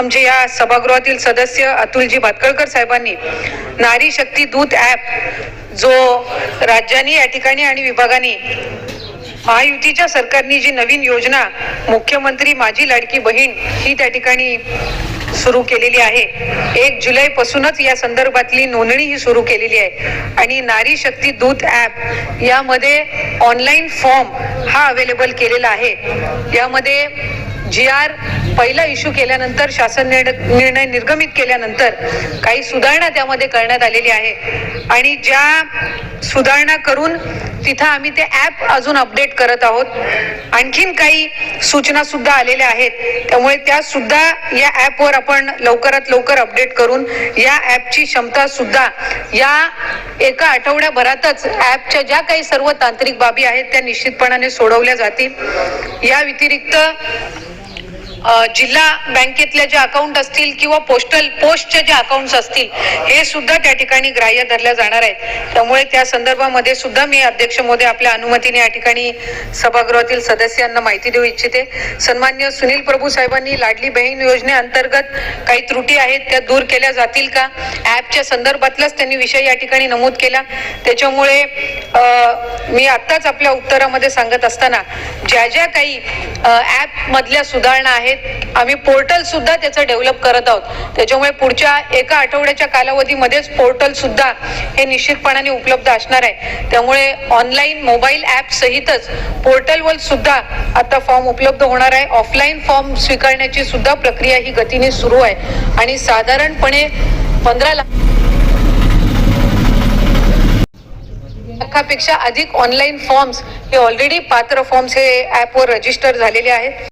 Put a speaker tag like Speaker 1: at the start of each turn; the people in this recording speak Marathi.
Speaker 1: आमचे या सभागृहातील सदस्य अतुलजी भातकळकर साहेबांनी नारी शक्ती दूत ॲप जो राज्यांनी या ठिकाणी आणि विभागाने महायुतीच्या सरकारने जी नवीन योजना मुख्यमंत्री माझी लाडकी बहीण ही त्या ठिकाणी सुरू केलेली आहे. एक जुलै पासूनच या संदर्भातली नोंदणी ही सुरू केलेली आहे. आणि नारी शक्ती दूत ॲप यामध्ये ऑनलाईन फॉर्म हा अवेलेबल केलेला आहे. यामध्ये जी आर पहिला इश्यू केल्यानंतर शासन निर्णय निर्णय निर्गमित केल्यानंतर काही सुधारणा त्यामध्ये करण्यात आलेली आहे. आणि ज्या सुधारणा करून तिथं आम्ही ते ॲप अजून अपडेट करत आहोत. आणखीन काही सूचना सुद्धा आलेल्या आहेत. त्यामुळे त्या सुद्धा या ॲपवर आपण लवकरात लवकर अपडेट करून या ॲपची क्षमता सुद्धा या एका आठवड्याभरातच ॲपच्या ज्या काही सर्व तांत्रिक बाबी आहेत त्या निश्चितपणाने सोडवल्या जातील. या व्यतिरिक्त जिल्हा बँकेतल्या ज्या अकाउंट असतील किंवा पोस्टल पोस्टचे जे अकाउंट असतील हे सुद्धा त्या ठिकाणी ग्राह्य धरल्या जाणार आहेत. त्यामुळे त्या संदर्भामध्ये सुद्धा मी अध्यक्ष मोदी आपल्या अनुमतीने या ठिकाणी सभागृहातील सदस्यांना माहिती देऊ इच्छिते. सन्मान्य सुनील प्रभू साहेबांनी लाडली बहीण योजनेअंतर्गत काही त्रुटी आहेत त्या दूर केल्या जातील का? ॲपच्या संदर्भातलाच त्यांनी विषय या ठिकाणी नमूद केला. त्याच्यामुळे मी आत्ताच आपल्या उत्तरामध्ये सांगत असताना ज्या ज्या काही ऍप मधल्या सुधारणा आहेत. आम्ही पोर्टल सुद्धा त्याचं डेव्हलप करत आहोत. त्याच्यामुळे पुढच्या एका आठवड्याच्या कालावधीमध्येच पोर्टल सुद्धा हे निश्चितपणाने उपलब्ध असणार आहे. त्यामुळे ऑनलाईन मोबाईल ॲप सहितच पोर्टलवर सुद्धा आता फॉर्म उपलब्ध होणार आहे. ऑफलाईन फॉर्म स्वीकारण्याची सुद्धा प्रक्रिया ही गतीने सुरू आहे. आणि साधारणपणे पंधरा लाख लाखापेक्षा अधिक ऑनलाईन फॉर्म्स हे ऑलरेडी पात्र फॉर्म्स हे ॲपवर रजिस्टर झालेले आहेत.